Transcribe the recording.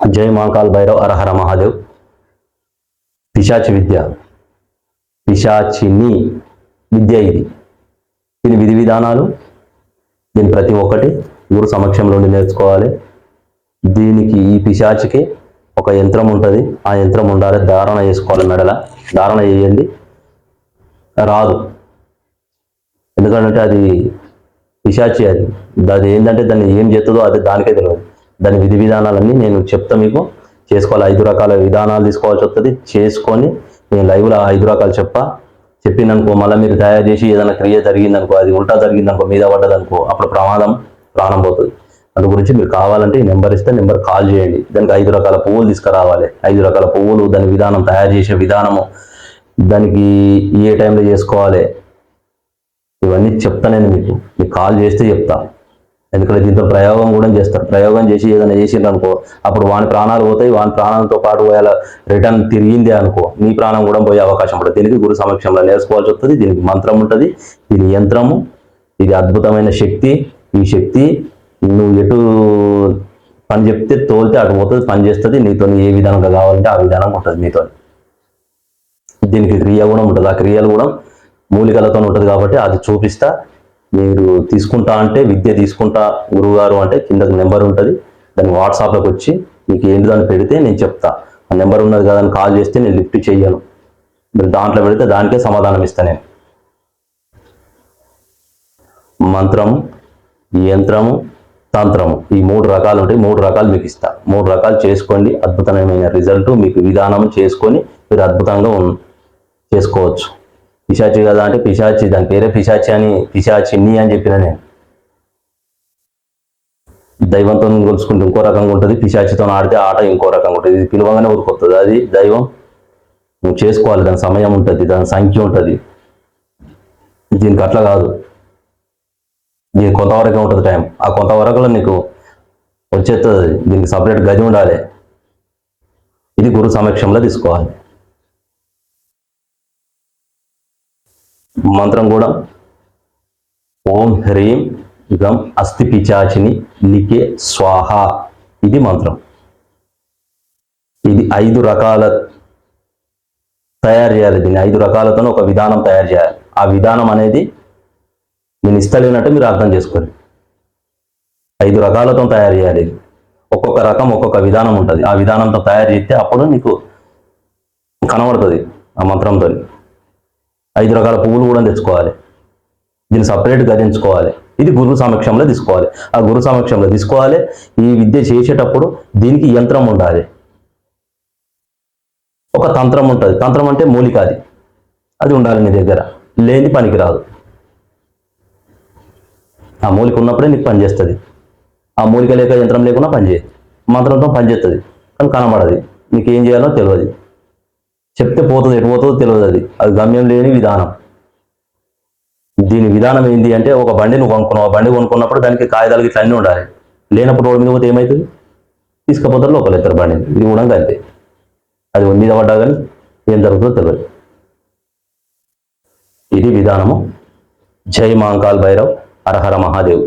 జయ మహాకాల్ భైరవ్ అరహర మహాదేవ్. పిశాచి విద్య. పిశాచిని విద్య ఇది. దీని విధి విధానాలు దీని ప్రతి ఒక్కటి గురు సమక్షంలో నేర్చుకోవాలి. దీనికి ఈ పిశాచికి ఒక యంత్రం ఉంటుంది. ఆ యంత్రం ఉండాలి. ధారణ చేసుకోవాలి మెడల. ధారణ చేయండి. రాదు. ఎందుకంటే అది పిశాచి అది. అది ఏంటంటే దాన్ని ఏం చేస్తుందో అది దానికే తెలియదు. దాని విధి విధానాలన్నీ నేను చెప్తా మీకు. చేసుకోవాలి. ఐదు రకాల విధానాలు తీసుకోవాల్సి వస్తుంది. చేసుకొని నేను లైవ్లో ఐదు రకాలు చెప్పా. చెప్పిందనుకో మళ్ళీ మీరు తయారు చేసి ఏదైనా క్రియ జరిగిందనుకో అది ఉల్టా జరిగిందనుకో మీద పడ్డదనుకో అప్పుడు ప్రమాదం ప్రాణం పోతుంది అందు గురించి మీరు కావాలంటే ఈ నెంబర్ ఇస్తే నెంబర్ కాల్ చేయండి. దానికి ఐదు రకాల పువ్వులు తీసుకురావాలి. ఐదు రకాల పువ్వులు దాని విధానం తయారు చేసే విధానము దానికి ఏ టైంలో చేసుకోవాలి ఇవన్నీ చెప్తా నేను మీకు. మీకు కాల్ చేస్తే చెప్తా. ఎందుకంటే దీంతో ప్రయోగం కూడా చేస్తారు. ప్రయోగం చేసి ఏదైనా చేసిండ్రు అనుకో అప్పుడు వాని ప్రాణాలు పోతాయి వాని ప్రాణాలతో పాటు ఒకవేళ రిటర్న్ తిరిగిందే అనుకో నీ ప్రాణం కూడా పోయే అవకాశం ఉంటుంది. దీనికి గురు సమక్షంలో నేర్చుకోవాల్సి వస్తుంది. దీనికి మంత్రం ఉంటుంది. ఇది యంత్రము. ఇది అద్భుతమైన శక్తి. ఈ శక్తి నువ్వు ఎటు పని చెప్తే తోలితే అటు పోతుంది పని చేస్తుంది. నీతో ఏ విధంగా కావాలంటే ఆ విధానం ఉంటుంది నీతో. దీనికి క్రియ కూడా ఉంటుంది. ఆ క్రియలు కూడా మూలికలతో ఉంటుంది కాబట్టి అది చూపిస్తా. మీరు తీసుకుంటా అంటే విద్య తీసుకుంటా గురువుగారు అంటే కింద నెంబర్ ఉంటుంది. దాన్ని వాట్సాప్లోకి వచ్చి మీకు ఏంటి దాన్ని పెడితే నేను చెప్తా. ఆ నెంబర్ ఉన్నది కదా అని కాల్ చేస్తే నేను లిఫ్ట్ చేయను మీరు దాంట్లో పెడితే దానికే సమాధానం ఇస్తా నేను. మంత్రము యంత్రము తంత్రము ఈ మూడు రకాలు ఉంటాయి. మూడు రకాలు మీకు ఇస్తా. మూడు రకాలు చేసుకోండి. అద్భుతమైన రిజల్ట్ మీకు విధానం చేసుకొని మీరు అద్భుతంగా ఉన్- చేసుకోవచ్చు. పిశాచి కదా అంటే పిశాచి దాని పేరే పిశాచి అని పిశాచిని అని చెప్పిన నేను. దైవంతో కొలుసుకుంటే ఇంకో రకంగా ఉంటుంది పిశాచితో ఆడితే ఆట ఇంకో రకంగా ఉంటుంది. ఇది పిలవగానే ఊరుకొస్తుంది అది దైవం నువ్వు చేసుకోవాలి దాని సమయం ఉంటుంది దాని సంఖ్య ఉంటుంది. దీనికి అట్లా కాదు. దీనికి కొంతవరకే ఉంటుంది టైం ఆ కొంతవరకులో నీకు వచ్చేస్తుంది దీనికి సపరేట్ గది ఉండాలి. ఇది గురు సమక్షంలో తీసుకోవాలి. మంత్రం కూడా. ఓం హ్రీం గం అస్థి పిచాచిని నికే స్వాహ. ఇది మంత్రం. ఇది ఐదు రకాల తయారు చేయాలి. దీన్ని ఐదు రకాలతో ఒక విధానం తయారు చేయాలి. ఆ విధానం అనేది నేను ఇస్తలేనట్టు మీరు అర్థం చేసుకోండి ఐదు రకాలతో తయారు చేయాలి. ఒక్కొక్క రకం ఒక్కొక్క విధానం ఉంటుంది. ఆ విధానంతో తయారు చేస్తే అప్పుడు నీకు కనబడుతుంది ఆ మంత్రంతో ఐదు రకాల పువ్వులు కూడా తెచ్చుకోవాలి. దీన్ని సపరేట్ గదించుకోవాలి ఇది గురు సమక్షంలో తీసుకోవాలి. ఆ గురు సమక్షంలో తీసుకోవాలి. ఈ విద్య చేసేటప్పుడు దీనికి యంత్రం ఉండాలి. ఒక తంత్రం ఉంటుంది. తంత్రం అంటే మూలిక అది. అది ఉండాలి నీ దగ్గర. లేని పనికిరాదు. ఆ మూలిక ఉన్నప్పుడే నీకు పని చేస్తుంది. ఆ మూలిక లేక యంత్రం లేకుండా పనిచేయదు మంత్రంతో పనిచేస్తుంది కానీ కనబడది. నీకు ఏం చేయాలో తెలియదు. చెప్తే పోతుంది ఎటు పోతుందో తెలియదు అది. అది గమ్యం లేని విధానం. దీని విధానం ఏంటి అంటే ఒక బండి నువ్వు కొనుక్కున్నావు. బండి కొనుక్కున్నప్పుడు దానికి కాగితాలు ఇట్లా అన్నీ ఉండాలి. లేనప్పుడు రోడ్డు మీద పోతే ఏమవుతుంది తీసుకుపోతారు లోపల ఇద్దరు బండిని. ఇది కూడా అంతే. అది మీద పడ్డా కానీ ఏం జరుగుతుందో తెలియదు. ఇది విధానము. జై మాంకాల్ భైరవ్. హరహర మహాదేవ్.